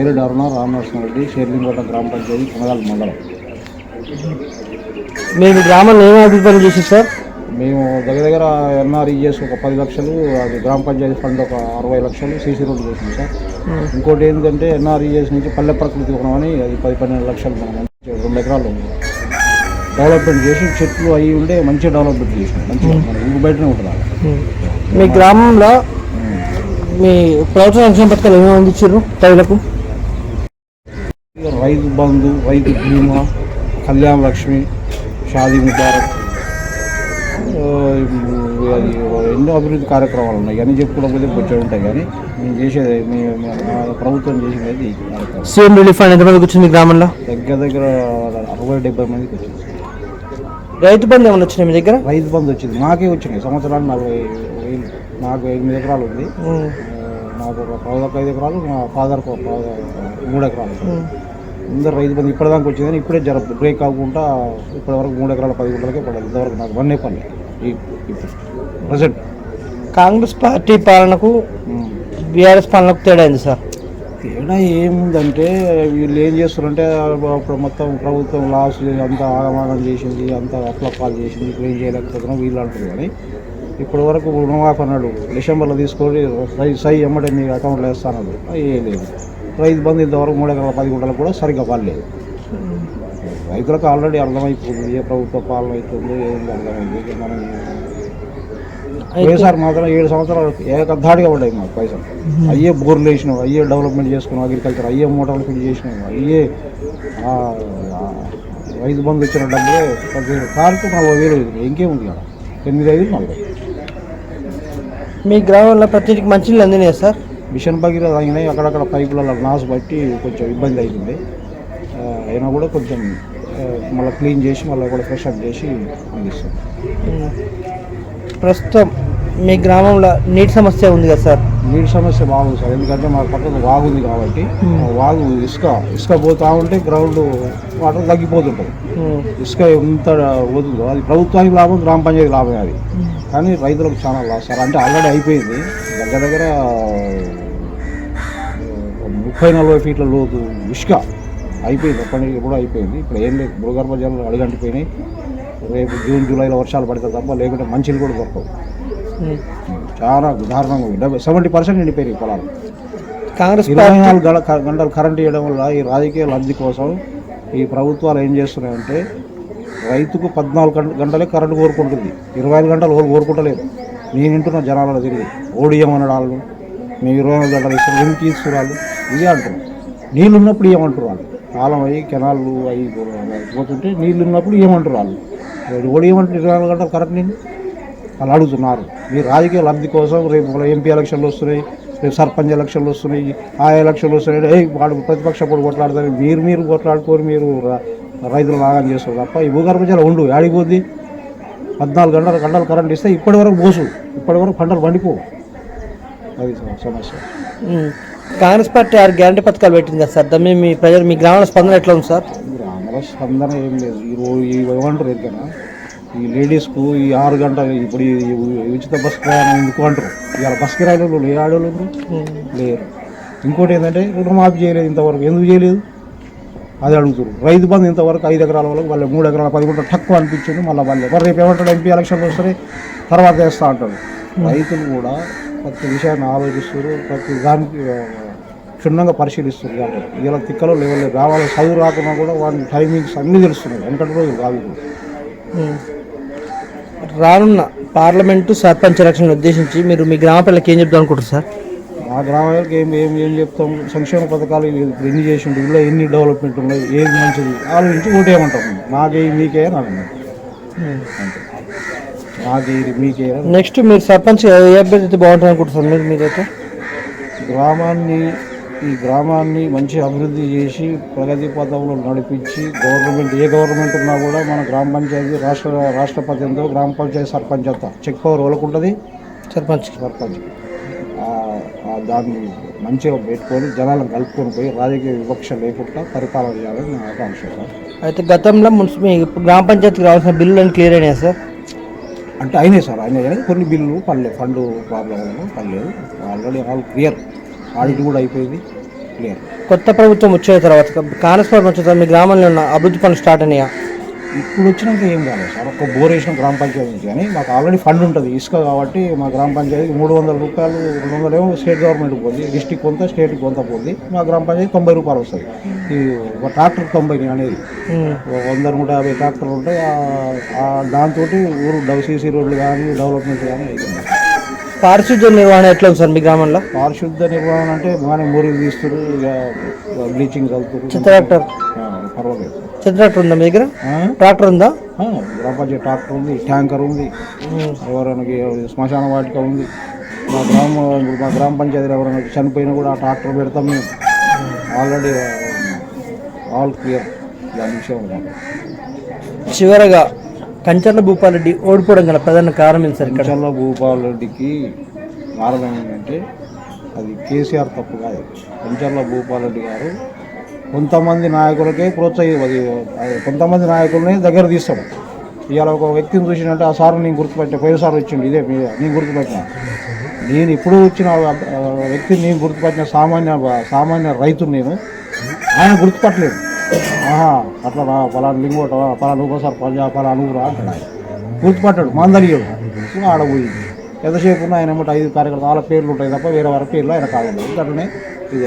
మేరెడ్డి అరుణ రామనరసింహారెడ్డి షేర్లింగోట గ్రామ పంచాయతీ కొనగాల మండలం. మీరు మీ గ్రామంలో ఏమేమి అభివృద్ధి పనులు చేశారు సార్? మేము దగ్గర దగ్గర ఎన్ఆర్ఈఎస్ ఒక పది లక్షలు అది గ్రామ పంచాయతీ ఫండ్ ఒక అరవై లక్షలు సీసీ రోడ్లు చేసినాం సార్. ఇంకోటి ఏంటంటే ఎన్ఆర్ఈఎస్ నుంచి పల్లె ప్రకృతి కొనమని అది పది పన్నెండు లక్షలు మనం రెండు ఎకరాలు ఉంది. డెవలప్మెంట్ చేసి చెట్లు అవి ఉండే మంచిగా డెవలప్మెంట్ చేసినాం. మంచిగా ఇంటి బయటనే ఉంటుంది. మీ గ్రామంలో మీ ప్రభుత్వ సంక్షేమ పథకాలు ఏమేమి అందించారు ప్రజలకు ఇక రైతు బంధు రైతు బీమా కళ్యాణ లక్ష్మి షాదీ ముబారక్. ఎన్నో అభివృద్ధి కార్యక్రమాలు ఉన్నాయి. ఇవన్నీ చెప్పుకోవడం కొంచెం ఉంటాయి కానీ మేము చేసేది ప్రభుత్వం చేసేది సీఎం రిలీఫ్ ఫండ్ ఎంతమందికి వచ్చింది గ్రామంలో? దగ్గర దగ్గర అరవై డెబ్బై మందికి వచ్చింది రైతు బంధు ఏమైనా వచ్చినాయి మీ దగ్గర? రైతు బంధు వచ్చింది. మాకే వచ్చినాయి. సంవత్సరానికి నలభై వేలు నాకు ఎనిమిది ఎకరాలు ఉంది. నాకు ఒక పదొక ఐదు ఎకరాలు మా ఫాదర్కి మూడు ఎకరాలు. అందరు రైతు బంధు ఇప్పటిదాకా వచ్చిందని ఇప్పుడే జర బ్రేక్ అవ్వకుండా ఇప్పటి వరకు మూడు ఎకరాల పది గుంటలకే పడదు ఇంతవరకు నాకు వన్ ఈ ప్రజెంట్ కాంగ్రెస్ పార్టీ పాలనకు బీఆర్ఎస్ పాలనకు తేడా అయింది సార్? తేడా ఏముందంటే వీళ్ళు ఏం చేస్తారంటే అప్పుడు మొత్తం ప్రభుత్వం లాస్ అంతా ఆగమాగం చేసింది అంతా అప్లపాలు చేసింది ఇప్పుడు ఏం చేయలేకపోతున్నాం వీళ్ళు అంటారు కానీ ఇప్పటి వరకు రుణమాఫీ అన్నాడు. డిసెంబర్లో తీసుకొని సై సై ఎమ్మటే అకౌంట్లో వేస్తానన్నాడు ఏం లేదు. రైతు బంధు ఇంతవరకు మూడు ఎకరాల పది గుంటలకు కూడా సరిగ్గా పడలేదు రైతులకు ఆల్రెడీ అర్థమైపోతుంది ఏ ప్రభుత్వ పాలన అవుతుందో ఏంది అర్థమైంది ఇక మనం వైఎస్ఆర్ మాత్రం ఏడు సంవత్సరాలు ఏకధాడిగా పడ్డాయి మాకు పైసలు. అయ్యే బోర్లు వేసినాం అయ్యే డెవలప్మెంట్ చేసుకున్నాం అగ్రికల్చర్ అయ్యే మోటార్లు ఫిట్ చేసినాం అయ్యే రైతు బంధు ఇచ్చిన డబ్బులే ప్రతి కారుకు నలభై వేలు అవుతుంది ఇంకేముంది కదా ఎనిమిది ఐదు నలభై. మీ గ్రామంలో ప్రతి ఇంటికి మంచినీళ్ళు అందినాయి సార్? మిషన్ భగీరథ అయినాయి అక్కడక్కడ పైపులలో నాసు బట్టి కొంచెం ఇబ్బంది అవుతుంది. అయినా కూడా కొంచెం మళ్ళీ క్లీన్ చేసి మళ్ళీ కూడా ఫ్రెష్ అప్ చేసి అందిస్తాం. ప్రస్తుతం మీ గ్రామంలో నీటి సమస్య ఉంది కదా సార్? నీటి సమస్య బాగుంది సార్. ఎందుకంటే మా పక్కన వాగు ఉంది కాబట్టి వాగు ఇసుక ఇసుక పోతా ఉంటే గ్రౌండ్ వాటర్ తగ్గిపోతుంటుంది. ఇసుక ఎంత పోతుందో అది ప్రభుత్వానికి లాభం గ్రామ పంచాయతీ లాభమే అది. కానీ రైతులకు చాలా లాస్ సార్. అంటే ఆల్రెడీ అయిపోయింది. దగ్గర దగ్గర ముప్పై నలభై ఫీట్ల లోతు ఇసుక అయిపోయింది. అప్పటి ఎప్పుడో అయిపోయింది. ఇప్పుడు ఏం లేదు. భూగర్భ జలాలు అడుగంటిపోయినాయి. రేపు జూన్ జూలైలో వర్షాలు పడితే తప్ప లేకుంటే మంచిలు కూడా దొరకవు. చాలా దారుణంగా డెబ్బై సెవెంటీ పర్సెంట్ నిండిపోయినాయి పొలాలు. కాంగ్రెస్ ఇరవై నాలుగు గంటల గంటలు కరెంట్ ఇవ్వడం వల్ల ఈ రాజకీయ లబ్ధి కోసం ఈ ప్రభుత్వాలు ఏం చేస్తున్నాయంటే రైతుకు పద్నాలుగు గంట- గంటలే కరెంటు కోరుకుంటుంది. ఇరవై ఐదు గంటలు కోరుకుంటలేదు. నేను వింటున్న జనాలలో తిరిగి ఓడియం అనడాలు మేము ఇరవై నాలుగు గంటలు ఇస్తాం ఎందుకు తీసుకురాళ్ళు ఇదే అంటున్నాం. నీళ్ళు ఉన్నప్పుడు ఏమంటారు వాళ్ళు? కాలం అయ్యి కెనాళ్ళు అవి పోతుంటే నీళ్ళు ఉన్నప్పుడు ఏమంటారు వాళ్ళు? ఓడియం ఏమంటారు ఇరవై నాలుగు గంటలు కరెంట్ నేను వాళ్ళు అడుగుతున్నారు. మీ రాజకీయ లబ్ధి కోసం రేపు ఎంపీ ఎలక్షన్లు వస్తున్నాయి రేపు సర్పంచ్ ఎలక్షన్లు వస్తున్నాయి ఆ ఎలక్షన్లు వస్తున్నాయి. ఏ వాడు ప్రతిపక్ష పొడి కొట్లాడతారు మీరు మీరు కొట్లాడుకొని మీరు రైతులు లాగా చేస్తారు తప్ప ఈ భూగర్భ జలం ఉండు ఆడిపోద్ది పద్నాలుగు గంటల గంటలు కరెంట్ ఇస్తే ఇప్పటి వరకు పోసు ఇప్పటి వరకు పంటలు పండిపోవు అది సమస్య. కాంగ్రెస్ పార్టీ ఆరు గ్యారంటీ పథకాలు పెట్టింది కదా సార్? దాని మీద మీ ప్రజలు మీ గ్రామంలో స్పందన ఎట్లా ఉంది సార్? ఆంధ్ర స్పందన ఏం లేదు. ఈ రోజు ఈ ఏమంటారు ఎందుకన్నా ఈ లేడీస్కు ఈ ఆరు గంటలు ఇప్పుడు ఉచిత బస్ ప్రయాణం ఎందుకు అంటారు? ఇవాళ బస్ కిరాయిలు ఏ ఉన్నారు? లేరు. ఇంకోటి ఏంటంటే రుణమాఫీ చేయలేదు ఇంతవరకు. ఎందుకు చేయలేదు? అది అడుగుతారు రైతు బంధు ఇంతవరకు ఐదు ఎకరాల వాళ్ళకి వాళ్ళ మూడు ఎకరాల పది గుంటలు తక్కువ అనిపించింది. మళ్ళీ వాళ్ళే మరి రేపు ఏమంటాడు ఎంపీ ఎలక్షన్లు వస్తే తర్వాత వేస్తా అంటాడు. రైతులు కూడా ప్రతి విషయాన్ని ఆలోచిస్తారు ప్రతి దానికి క్షుణ్ణంగా పరిశీలిస్తారు కాబట్టి. ఇలా తిక్కలో లెవెల్ రావాలి చదువు రాకున్నా కూడా వాడిని టైమింగ్స్ అన్నీ తెలుస్తున్నాయి వెనకటి రోజులు. ఉమ్. రానున్న పార్లమెంటు సర్పంచ్ ఎలక్షన్ ఉద్దేశించి మీరు మీ గ్రామ పిల్లలకి ఏం చెప్దాం అనుకుంటారు సార్? మా గ్రామానికి ఏం ఏం ఏం చెప్తాం? సంక్షేమ పథకాలు ఇప్పుడు ఎన్ని చేసిండు ఇలా ఎన్ని డెవలప్మెంట్ ఉన్నాయి ఏది మంచిది? ఆలోచించి ఓటేయమంటాం. నాకే మీకే అని అంతే. అని నెక్స్ట్ మీరు సర్పంచ్ ఏ అభ్యర్థి అయితే బాగుంటుంది అనుకుంటున్నారు మీరు మీరైతే? గ్రామాన్ని ఈ గ్రామాన్ని మంచి అభివృద్ధి చేసి ప్రగతి పథంలో నడిపించి గవర్నమెంట్ ఏ గవర్నమెంట్ ఉన్నా కూడా మన గ్రామ పంచాయతీ రాష్ట్ర రాష్ట్రపతి ఎంతో గ్రామ పంచాయతీ సర్పంచ్ అంతా. చెక్ పవర్ ఉంటుంది? సర్పంచ్. సర్పంచ్. దాన్ని మంచిగా పెట్టుకొని జనాలను కలుపుకొని పోయి రాజకీయ వివక్ష లేకుండా పరిపాలన చేయాలని నా ఆకాంక్ష సార్. అయితే గతంలో మున్సి మీ గ్రామ పంచాయతీకి రావాల్సిన బిల్లులు అన్ని క్లియర్ అయినాయి సార్? అంటే అయినాయి సార్ అయినాయి కానీ కొన్ని బిల్లులు పడలేదు ఫండ్ ప్రాబ్లం వల్ల పడలేదు. Already all clear. ఆడిట్ కూడా అయిపోయింది క్లియర్. కొత్త ప్రభుత్వం వచ్చిన తర్వాత కాంగ్రెస్ ప్రభుత్వం వచ్చిన తర్వాత మీ గ్రామంలో ఉన్న అభివృద్ధి పనులు స్టార్ట్ అయినాయా? ఇప్పుడు వచ్చినాక ఏం కాలేదు సార్. ఒక్క బోర్ వేసిన గ్రామ పంచాయతీ నుంచి కానీ మాకు ఆల్రెడీ ఫండ్ ఉంటుంది. ఇసుక కాబట్టి మా గ్రామ పంచాయతీకి మూడు వందల రూపాయలు రెండు వందలు ఏమో స్టేట్ గవర్నమెంట్ పోతుంది డిస్టిక్ కొంత స్టేట్ కొంత పోతుంది మా గ్రామ పంచాయతీ తొంభై రూపాయలు వస్తుంది. ఈ ఒక ట్రాక్టర్ తొంభై అనేది. ఒక వంద నూట యాభై ట్రాక్టర్లు ఉంటాయి దాంతో ఊరు డవ్ సీసీ రోడ్లు కానీ డెవలప్మెంట్ కానీ అవుతుంది పారిశుద్ధ్య నిర్వహణ ఎట్లా ఉంది సార్ మీ గ్రామంలో? పారిశుద్ధ నిర్వహణ అంటే బాగానే మురికి తీస్తారు ఇక బ్లీచింగ్ చల్లుతారు ఆ, పర్వాలేదు. చెత్త ట్రాక్టర్ ఉందా మీ దగ్గర? ట్రాక్టర్ ఉందా? పంచాయతీ ట్రాక్టర్ ఉంది ట్యాంకర్ ఉంది. ఎవరైనా శ్మశాన వాటిక ఉంది. మా గ్రామ మా గ్రామ పంచాయతీలో ఎవరైనా చనిపోయినా కూడా ఆ ట్రాక్టర్ పెడతాం మేము. ఆల్రెడీ ఆల్ క్లియర్ దాని విషయంలో చివరగా కంచర్ల భూపాలరెడ్డి ఓడిపోవడం గల ప్రధాన కారణం ఏంటి సార్ కంచర్ల భూపాల్ రెడ్డికి కారణం ఏంటంటే అది కేసీఆర్ తప్పు కాదు. కంచర్ల భూపాల్ రెడ్డి గారు కొంతమంది నాయకులకే ప్రోత్సహి అది కొంతమంది నాయకుల్ని దగ్గర తీస్తాం. ఇవాళ ఒక వ్యక్తిని చూసినట్టే ఆ సార్ నేను గుర్తుపెట్టా పోయినసారి వచ్చిండు ఇదే మీ నేను గుర్తుపెట్టిన. నేను ఇప్పుడు వచ్చిన వ్యక్తిని నేను గుర్తుపట్టిన సామాన్య సామాన్య రైతుని నేను. ఆయన గుర్తుపట్టలేదు. ఆహా అట్లా పలానా లింగోట పలానా ఒకసారి పలా పలానా అనుగురా అంటాడు గుర్తుపట్టాడు మందలియడు ఆడబోయింది ఎంతసేపు ఉన్న ఆయన ఏమంటే ఐదు కార్యకర్తలు వాళ్ళ పేర్లు ఉంటాయి తప్ప వేరే వారి పేర్లు ఆయన కాదు అట్లనే ఇది